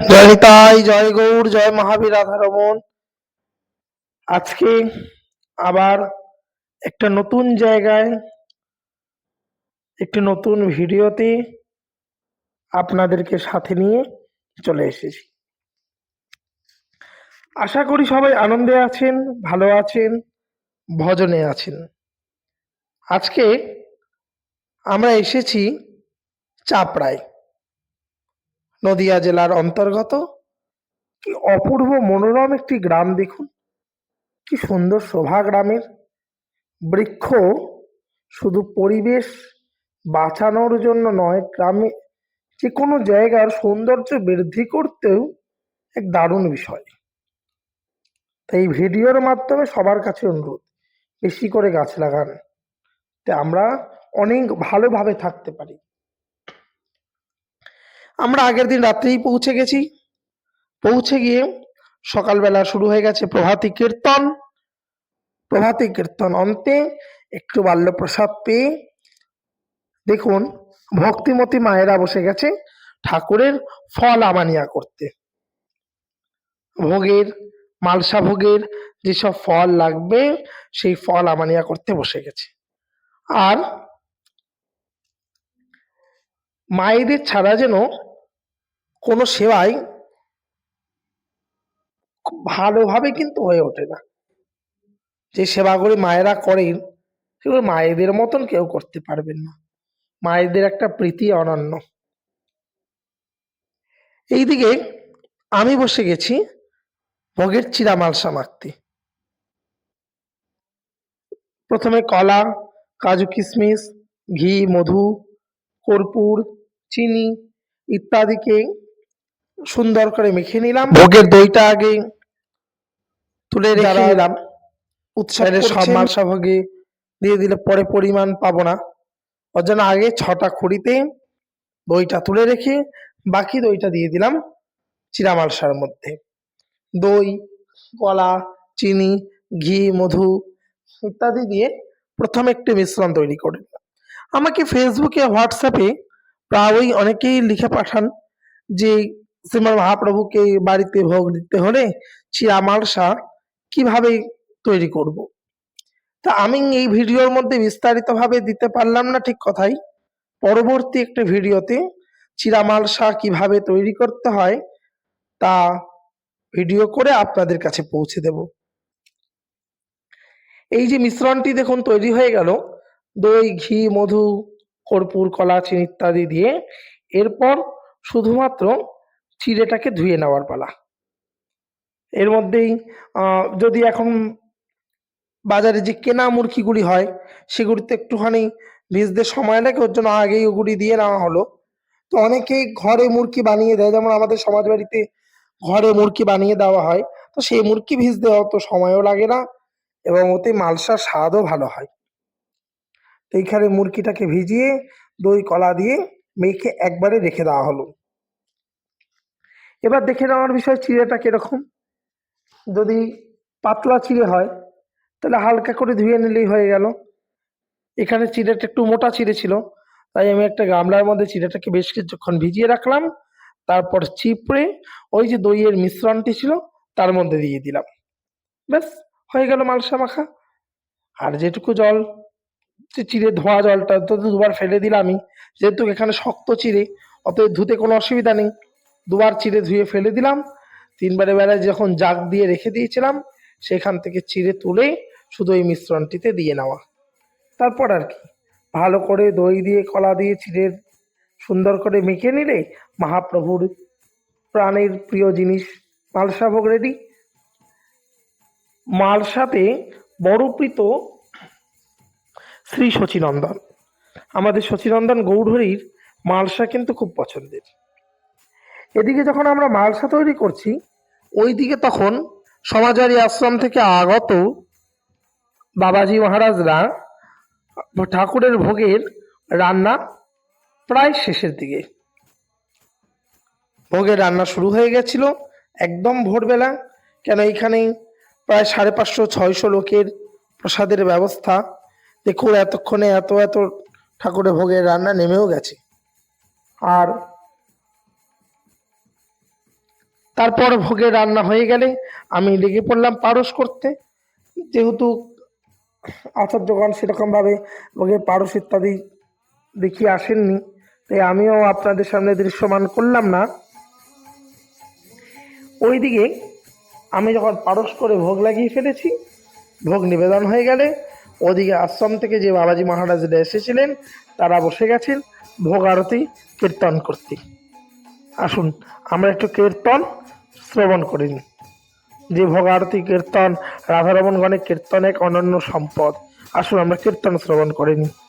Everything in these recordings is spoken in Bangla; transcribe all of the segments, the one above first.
জয় নিতাই, জয় গৌর জয় মহাবীর রাধারমন আজকে আবার একটা নতুন জায়গায়, একটি নতুন ভিডিওতে আপনাদেরকে সাথে নিয়ে চলে এসেছি। আশা করি সবাই আনন্দে আছেন, ভালো আছেন, ভজনে আছেন। আজকে আমরা এসেছি চাপড়ায়। নদিয়া জেলার অন্তর্গত। কি অপূর্ব মনোরম একটি গ্রাম দেখুন। কি সুন্দর শোভা গ্রামের। বৃক্ষ শুধু পরিবেশ বাঁচানোর জন্য নয়, গ্রামে যে কোনো জায়গার সৌন্দর্য বৃদ্ধি করতেও এক দারুণ বিষয়। তাই ভিডিওর মাধ্যমে সবার কাছে অনুরোধ, বেশি করে গাছ লাগান। তে আমরা অনেক ভালোভাবে থাকতে পারি। আমরা আগের দিন রাত্রেই পৌঁছে গেছি। পৌঁছে গিয়ে সকালবেলা শুরু হয়ে গেছে প্রভাতী কীর্তন। প্রভাতী কীর্তন অন্তে একটু বাল্যপ্রসাদ পেয়ে দেখুন, ভক্তিমতী মায়েরা বসে গেছে ঠাকুরের ফল আমানিয়া করতে। ভোগের, মালসা ভোগের যেসব ফল লাগবে, সেই ফল আমানিয়া করতে বসে গেছে। আর মায়েদের ছাড়া যেন কোনো সেবাই ভালোভাবে কিন্তু হয়ে ওঠে না। যে সেবাগুলি মায়েরা করেন, সেগুলো মায়েদের মতন কেউ করতে পারবেন না। মায়েদের একটা প্রীতি অনন্য। এইদিকে আমি বসে গেছি ভোগের চিরা মালসা মাখতে। প্রথমে কলা, কাজু কিশমিশ ঘি, মধু, কর্পূর, চিনি ইত্যাদিকে সুন্দর করে মেখে নিলাম। ভোগের দইটা আগে তুলে রেখে দিলাম। উৎসবের সব মালসা ভোগে দিয়ে দিলে পরে পরিমাণ পাবো না। ওর জন্য আগে ছটা খুঁড়িতে দইটা তুলে রেখে বাকি দইটা দিয়ে দিলাম চিরা মালসার মধ্যে। দই কলা চিনি ঘি মধু ইত্যাদি দিয়ে প্রথমে একটি মিশ্রণ তৈরি করে আমাকে ফেসবুকে হোয়াটসঅ্যাপে প্রায়ই অনেকেই লিখে পাঠান যে শ্রীমান মহাপ্রভুকে বাড়িতে ভোগ দিতে হলে চিরা মালসা কীভাবে তৈরি করব। তা আমি এই ভিডিওর মধ্যে বিস্তারিতভাবে দিতে পারলাম না ঠিক কথাই। পরবর্তী একটা ভিডিওতে চিরা মালসা কীভাবে তৈরি করতে হয় তা ভিডিও করে আপনাদের কাছে পৌঁছে দেব। এই যে মিশ্রণটি দেখুন, তৈরি হয়ে গেল। দই, ঘি, মধু, কর্পূর কলা চিনি ইত্যাদি দিয়ে। এরপর শুধুমাত্র চিড়েটাকে ধুয়ে নেওয়ার পালা। এর মধ্যেই যদি এখন বাজারে যে কেনা মুরগিগুলি হয়, সেগুলিতে একটুখানি ভিজতে সময় লাগে, ওর জন্য আগেই ওগুলি দিয়ে নেওয়া হলো। তো অনেকেই ঘরে মুরগি বানিয়ে দেয়, যেমন আমাদের সমাজ বাড়িতে ঘরে মুরগি বানিয়ে দেওয়া হয়, তো সেই মুরগি ভিজতে অত সময়ও লাগে না এবং ওতে মালসার স্বাদও ভালো হয়। তো এইখানে মুরগিটাকে ভিজিয়ে দই কলা দিয়ে মেখে একবারে রেখে দেওয়া হলো। এবার দেখে নেওয়ার বিষয় চিড়েটা কীরকম? যদি পাতলা চিড়ে হয়, তাহলে হালকা করে ধুয়ে নিলেই হয়ে গেল। এখানে চিড়েটা একটু মোটা চিড়ে ছিল, তাই আমি একটা গামলার মধ্যে চিড়েটাকে বেশ কিছুক্ষণ ভিজিয়ে রাখলাম। তারপর চিপড়ে ওই যে দইয়ের মিশ্রণটি ছিল, তার মধ্যে দিয়ে দিলাম। ব্যাস, হয়ে গেল মালসা মাখা। আর যেটুকু জল চিড়ে ধোয়া জলটা, তো দুবার ফেলে দিলামই। যেহেতু এখানে শক্ত চিড়ে, অতএব ধুতে কোনো অসুবিধা নেই। দুবার চিড়ে ধুয়ে ফেলে দিলাম। তিনবারে বেলায় যখন জাগ দিয়ে রেখে দিয়েছিলাম, সেখান থেকে চিড়ে তুলে শুধু এই মিশ্রণটিতে দিয়ে নেওয়া। তারপর আর কি। ভালো করে দই দিয়ে, কলা দিয়ে চিড়ের সুন্দর করে মেখে নিলে মহাপ্রভুর প্রাণের প্রিয় জিনিস মালসা ভোগ রেডি। মালসাতে বড়প্রীত শ্রী শচীনন্দন আমাদের শচীনন্দন গৌরহরির মালসা কিন্তু খুব পছন্দের। এদিকে যখন আমরা মালসা তৈরি করছি, ওইদিকে তখন সমাজারি আশ্রম থেকে আগত বাবাজি মহারাজরা ঠাকুরের ভোগের রান্না প্রায় শেষের দিকে। ভোগের রান্না শুরু হয়ে গেছিল একদম ভোরবেলা, কেন এইখানে প্রায় সাড়ে পাঁচশো, ছয়শো লোকের প্রসাদের ব্যবস্থা। দেখুন, এতক্ষণে এত এত ঠাকুরের ভোগের রান্না নেমেও গেছে। আর তারপর ভোগের রান্না হয়ে গেলে আমি লেগে পড়লাম পারস করতে। যেহেতু আচার্যগণ সেরকমভাবে ভোগের পারস ইত্যাদি দেখিয়ে আসেননি, তাই আমিও আপনাদের সামনে দৃশ্যমান করলাম না। ওইদিকে আমি যখন পারস করে ভোগ লাগিয়ে ফেলেছি, ভোগ নিবেদন হয়ে গেলে ওদিকে আশ্রম থেকে যে বাবাজি মহারাজরা এসেছিলেন, তারা বসে গেছেন ভোগ আরতি, কীর্তন করতে। আসুন, আমরা একটু কীর্তন শ্রবণ করি। যে ভোগ আরতি কীর্তন, রাধারমণগণের কীর্তন এক অনন্য সম্পদ। আসুন, আমরা কীর্তন শ্রবণ করে।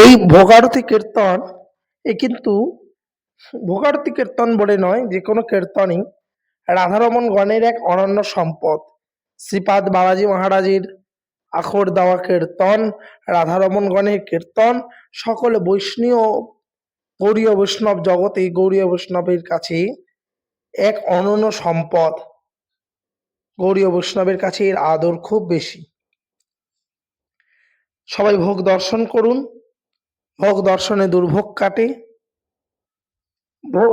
এই ভোগারতি কীর্তন, এ কিন্তু ভোগারতি কীর্তন বলে নয়, যে কোনো কীর্তনই রাধারমন গণের এক অনন্য সম্পদ। শ্রীপাদ বাবাজি মহারাজের আখর দেওয়া কীর্তন রাধারমন গণের কীর্তন, সকল বৈষ্ণীয় গৌরীয় বৈষ্ণব জগতে গৌরীয় বৈষ্ণবের কাছে এক অনন্য সম্পদ। গৌরীয় বৈষ্ণবের কাছে এর আদর খুব বেশি। সবাই ভোগ দর্শন করুন। ভোগ দর্শনে দুর্ভোগ কাটে।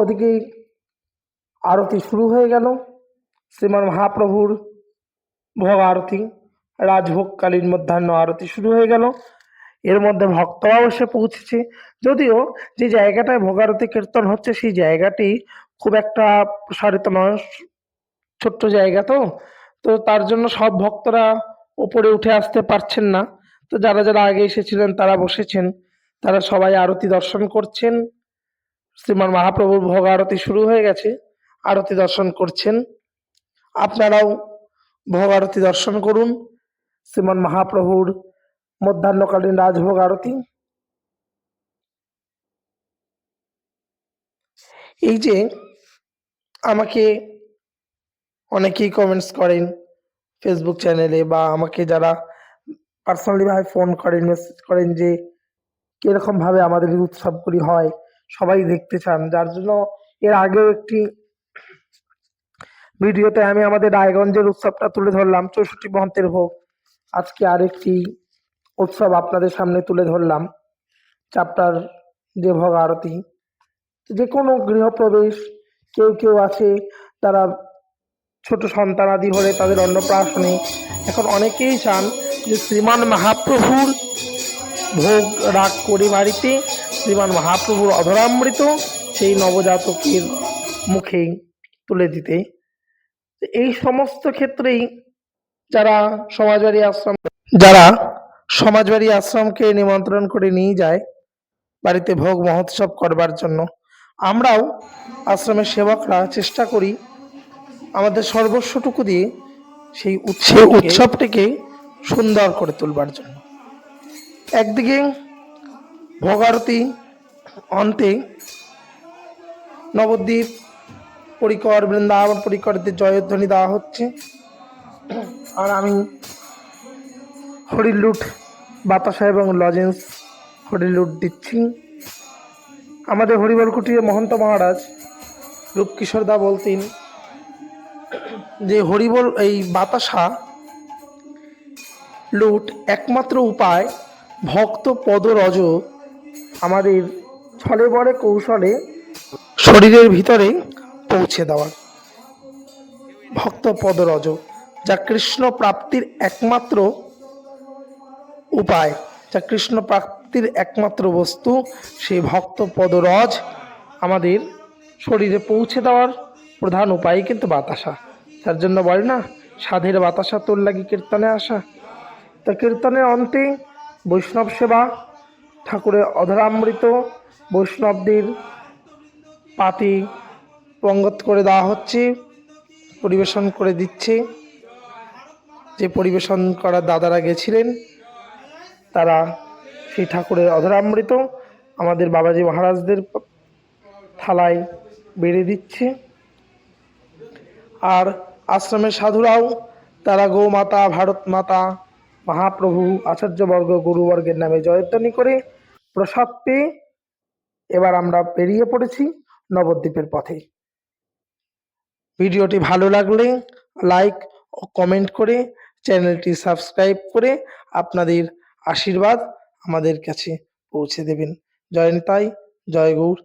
ওদিকে আরতি শুরু হয়ে গেল। শ্রীমান মহাপ্রভুর ভোগ আরতি, রাজভোগকালীন মধ্যাহ্ন আরতি শুরু হয়ে গেল। এর মধ্যে ভক্তরাও এসে পৌঁছেছে। যদিও যে জায়গাটায় ভোগারতি কীর্তন হচ্ছে, সেই জায়গাটি খুব একটা প্রসারিত নয়। ছোট্ট জায়গা তো। তো তার জন্য সব ভক্তরা ওপরে উঠে আসতে পারছেন না। তো যারা যারা আগে এসেছিলেন, তারা বসেছেন। তারা সবাই আরতি দর্শন করছেন। শ্রীমান মহাপ্রভুর ভোগ আরতি শুরু হয়ে গেছে। আরতি দর্শন করছেন। আপনারাও ভোগ আরতি দর্শন করুন। শ্রীমান মহাপ্রভুর মধ্যাহ্নকালীন রাজভোগ আরতি। এই যে আমাকে অনেকেই কমেন্টস করেন ফেসবুক চ্যানেলে বা আমাকে যারা পার্সোনালি ভাবে ফোন করেন মেসেজ করেন যে কীরকম ভাবে আমাদের এই উৎসবগুলি হয়, সবাই দেখতে চান। যার জন্য এর আগেও একটি ভিডিওতে আমি আমাদের রায়গঞ্জের উৎসবটা তুলে ধরলাম, চৌষট্টি মহন্তের ভোগ। আজকে আরেকটি উৎসব আপনাদের সামনে তুলে ধরলাম, চাপটার যে ভোগ আরতি। যে কোনো গৃহপ্রবেশ, কেউ কেউ আছে তারা ছোট সন্তানাদি হলে তাদের অন্নপ্রাশনে। এখন অনেকেই চান যে শ্রীমান মহাপ্রভুর ভোগ রাগ করে বাড়িতে। শ্রীমান মহাপ্রভুর অধরামৃত সেই নবজাতকের মুখে তুলে দিতে। এই সমস্ত ক্ষেত্রেই যারা সমাজবাড়ি আশ্রম, যারা সমাজবাড়ি আশ্রমকে নিমন্ত্রণ করে নিয়ে যায়, বাড়িতে ভোগ মহোৎসব করবার জন্য, আমরাও আশ্রমের সেবকরা চেষ্টা করি আমাদের সর্বস্বটুকু দিয়ে সেই উৎসব উৎসবটিকে সুন্দর করে তুলবার জন্য। একদিকে ভোগারতি, অন্তে নবদ্বীপ, পরিকর বৃন্দাবন পরিকরদের জয়ধ্বনি দেওয়া হচ্ছে। আর আমি হরিলুট বাতাসা এবং লজেন্স হরিলুট দিচ্ছি। আমাদের হরিবল কুটিরে মহন্ত মহারাজ রূপকিশোর দা বলতেন যে হরিবল, এই বাতাসা লুট একমাত্র উপায় ভক্ত পদরজ আমাদের ছলে বড়ে কৌশলে শরীরের ভিতরে পৌঁছে দেওয়ার। ভক্ত পদরজ, যা কৃষ্ণ প্রাপ্তির একমাত্র উপায়, যা কৃষ্ণ প্রাপ্তির একমাত্র বস্তু সেই ভক্ত পদরজ আমাদের শরীরে পৌঁছে দেওয়ার প্রধান উপায় কিন্তু বাতাসা। তার জন্য বলে না, সাধের বাতাসা তোর লাগি কীর্তনে আসা। তা কীর্তনের অন্তে বৈষ্ণব সেবা, ঠাকুরের অধরামৃত বৈষ্ণবদের পাতি পঙ্গত করে দেওয়া হচ্ছে, পরিবেশন করে দিচ্ছে। যে পরিবেশন করার দাদারা গেছিলেন, তারা সেই ঠাকুরের অধরামৃত আমাদের বাবাজি মহারাজদের থালায় বেড়ে দিচ্ছে। আর আশ্রমের সাধুরাও, তারা গৌমাতা ভারত মাতা মহাপ্রভু আচার্যবর্গ গুরুবর্গের নামে জয়ধ্বনি করে প্রসাদ পেয়ে এবার আমরা বেরিয়ে পড়েছি নবদ্বীপের পথে। ভিডিওটি ভালো লাগলে লাইক ও কমেন্ট করে চ্যানেলটি সাবস্ক্রাইব করে আপনাদের আশীর্বাদ আমাদের কাছে পৌঁছে দেবেন। জয় নিতাই, জয় গৌর।